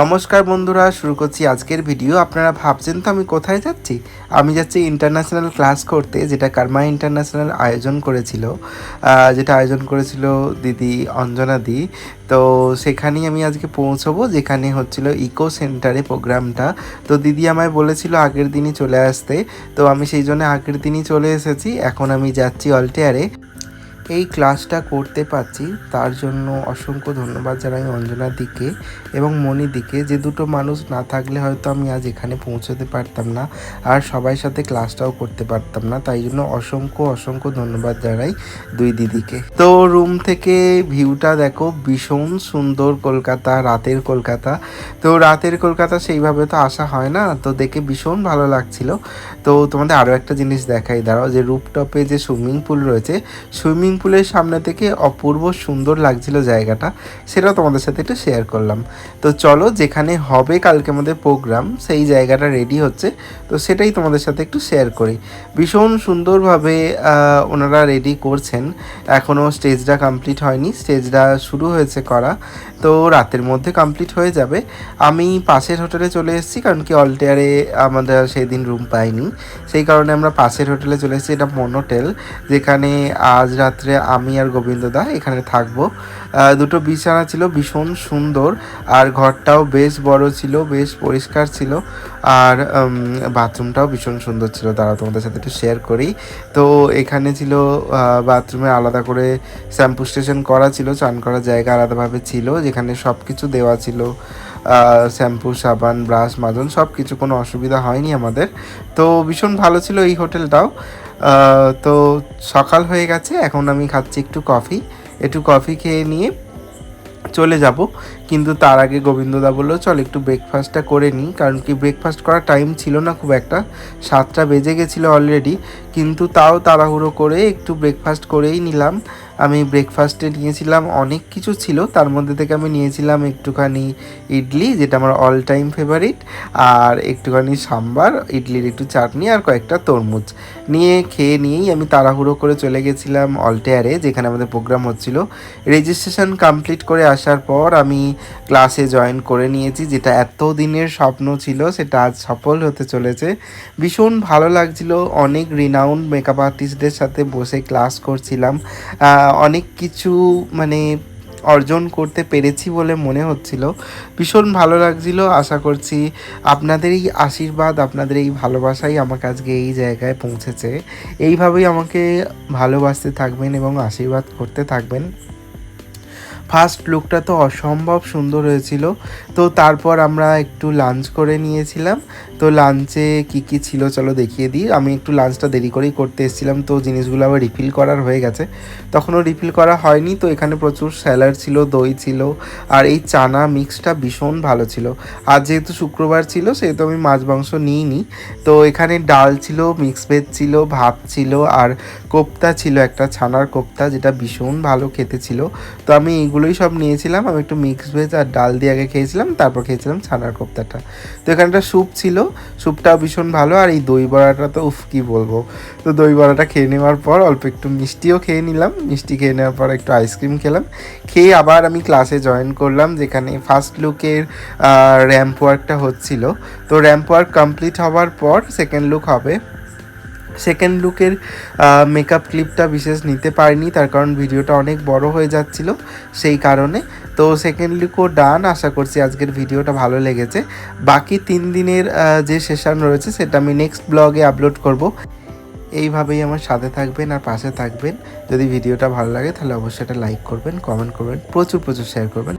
নমস্কার বন্ধুরা, শুরু করছি আজকের ভিডিও। আপনারা ভাবছেন তো আমি কোথায় যাচ্ছি? আমি যাচ্ছি ইন্টারন্যাশনাল ক্লাস করতে, যেটা কার্মা ইন্টারন্যাশনাল আয়োজন করেছিল। যেটা আয়োজন করেছিল দিদি অঞ্জনা দি। তো সেখানেই আমি আজকে পৌঁছবো, যেখানে হচ্ছিল ইকো সেন্টারে প্রোগ্রামটা তো দিদি আমায় বলেছিল আগের দিনই চলে আসতে। তো আমি সেই জন্য আগের দিনই চলে এসেছি। এখন আমি যাচ্ছি অল্টেয়ারে এই ক্লাসটা করতে পারছি, তার জন্য অসংখ্য ধন্যবাদ জানাই অঞ্জনা দিকে এবং মনির দিকে। যে দুটো মানুষ না থাকলে হয়তো আমি আজ এখানে পৌঁছতে পারতাম না আর সবাই সাথে ক্লাসটাও করতে পারতাম না। তাই জন্য অসংখ্য অসংখ্য ধন্যবাদ জানাই দুই দিদিকে। তো রুম থেকে ভিউটা দেখো, ভীষণ সুন্দর কলকাতা, রাতের কলকাতা। তো রাতের কলকাতা সেইভাবে তো আসা হয় না, তো দেখে ভীষণ ভালো লাগছিল। তো তোমাদের আরও একটা জিনিস দেখাই, দাঁড়াও, যে রুপটপে যে সুইমিং পুল রয়েছে, সুইমিং পুলের সামনে থেকে অপূর্ব সুন্দর লাগছিল জায়গাটা, সেটাও তোমাদের সাথে একটু শেয়ার করলাম। তো চলো, যেখানে হবে কালকে আমাদের প্রোগ্রাম সেই জায়গাটা রেডি হচ্ছে। তো সেটাই তোমাদের সাথে একটু শেয়ার করি। ভীষণ সুন্দরভাবে ওনারা রেডি করছেন। এখনও স্টেজটা কমপ্লিট হয়নি। স্টেজটা শুরু হয়েছে করা। তো রাতের মধ্যে কমপ্লিট হয়ে যাবে। আমি পাশের হোটেলে চলে এসেছি, কারণ কি অল্টেয়ারে আমাদের সেই দিন রুম পাইনি। সেই কারণে আমরা পাশের হোটেলে চলে এসেছি। এটা মনোটেল যেখানে আজ রাত্রে আমি আর গোবিন্দদা এখানে থাকব। দুটো বিছানা ছিল, ভীষণ সুন্দর। আর ঘরটাও বেশ বড় ছিল, বেশ পরিষ্কার ছিল। আর বাথরুমটাও ভীষণ সুন্দর ছিল। তারা তোমাদের সাথে একটু শেয়ার করি। তো এখানে ছিল বাথরুমে আলাদা করে শ্যাম্পু স্টেশন করা ছিল, চান করার জায়গা আলাদাভাবে ছিল, যেখানে সব কিছু দেওয়া ছিল। শ্যাম্পু, সাবান, ব্রাশ, মাজন সব কিছু কোনো অসুবিধা হয়নি আমাদের। তো ভীষণ ভালো ছিল এই হোটেলটাও। তো সকাল হয়ে গেছে, এখন আমি খাচ্ছি একটু কফি। একটু কফি খেয়ে নিয়ে চলে যাব। কিন্তু তার আগে গোবিন্দদা বলল, চল একটু ব্রেকফাস্টটা করে নিই। কারণ কি ব্রেকফাস্ট করার টাইম ছিল না খুব একটা। সাতটা বেজে গেছিল অলরেডি কিন্তু তাও তাড়াহুড়ো করে একটু ব্রেকফাস্ট করেই নিলাম। আমি ব্রেকফাস্টে নিয়েছিলাম, অনেক কিছু ছিল। তার মধ্যে থেকে আমি নিয়েছিলাম একটুখানি ইডলি, যেটা আমার অল টাইম ফেভারিট আর একটুখানি সাম্বার, ইডলির একটু চাটনি আর কয়েকটা তরমুজ। নিয়ে, খেয়ে নিয়েই আমি তাড়াহুড়ো করে চলে গেছিলাম অল্টেয়ারে যেখানে আমাদের প্রোগ্রাম হচ্ছিল। রেজিস্ট্রেশন কমপ্লিট করে আসার পর আমি ক্লাসে জয়েন করে নিয়েছি, যেটা এত দিনের স্বপ্ন ছিল, সেটা আজ সফল হতে চলেছে। ভীষণ ভালো লাগছিল, অনেক রিনাউন্ড মেকআপ আর্টিস্টদের সাথে বসে ক্লাস করছিলাম। অনেক কিছু মানে অর্জন করতে পেরেছি বলে মনে হচ্ছিল। ভীষণ ভালো লাগছিল। আশা করছি আপনাদের এই আশীর্বাদ, আপনাদের এই ভালোবাসাই আমাকে আজকে এই জায়গায় পৌঁছেছে। এইভাবেই আমাকে ভালোবাসতে থাকবেন এবং আশীর্বাদ করতে থাকবেন। ফার্স্ট লুকটা তো অসম্ভব সুন্দর হয়েছিল। তো তারপর আমরা একটু লাঞ্চ করে নিয়েছিলাম। তো লাঞ্চে কি কি ছিল চলো দেখিয়ে দিই। আমি একটু লাঞ্চটা দেরি করেই করতে এসেছিলাম। তো জিনিসগুলো আবার রিফিল করার হয়ে গেছে। তখনও রিফিল করা হয়নি। তো এখানে প্রচুর স্যালাড ছিল, দই ছিল। আর এই চানা মিক্সটা ভীষণ ভালো ছিল। আর যেহেতু শুক্রবার ছিল, সেহেতু আমি মাছ মাংস নিইনি। তো এখানে ডাল ছিল মিক্স ভেজ ছিল, ভাত ছিল, আর কোপ্তা ছিল, একটা ছানার কোপ্তা, যেটা ভীষণ ভালো খেতে ছিল। তো আমি এইগুলোই সব নিয়েছিলাম। আমি একটু মিক্স ভেজ আর ডাল দিয়ে আগে খেয়েছিলাম, তারপর খেয়েছিলাম ছানার কোপ্তাটা। তো এখানে একটা স্যুপ ছিল, স্যুপটাও ভীষণ ভালো আর এই দই বড়াটা তো উফ, কি বলব। তো দই বড়াটা খেয়ে নেওয়ার পর অল্প একটু মিষ্টিও খেয়ে নিলাম। মিষ্টি খেয়ে নেওয়ার পর একটু আইসক্রিম খেলাম। খেয়ে আবার আমি ক্লাসে জয়েন করলাম, যেখানে ফার্স্ট লুকের র্যাম্প ওয়ার্কটা হচ্ছিল। তো র্যাম্প ওয়ার্ক কমপ্লিট হওয়ার পর সেকেন্ড লুক হবে। সেকেন্ড লুকের মেকআপ ক্লিপটা বিশেষ নিতে পারিনি, তার কারণ ভিডিওটা অনেক বড় হয়ে যাচ্ছিল সেই কারণে। তো সেকেন্ড লুকও ডান আশা করছি আজকের ভিডিওটা ভালো লেগেছে। বাকি তিন দিনের যে সেশন রয়েছে, সেটা আমি নেক্সট ব্লগে আপলোড করব। এইভাবেই আমার সাথে থাকবেন আর পাশে থাকবেন। যদি ভিডিওটা ভালো লাগে, তাহলে অবশ্যই এটা লাইক করবেন কমেন্ট করবেন, প্রচুর প্রচুর শেয়ার করবেন।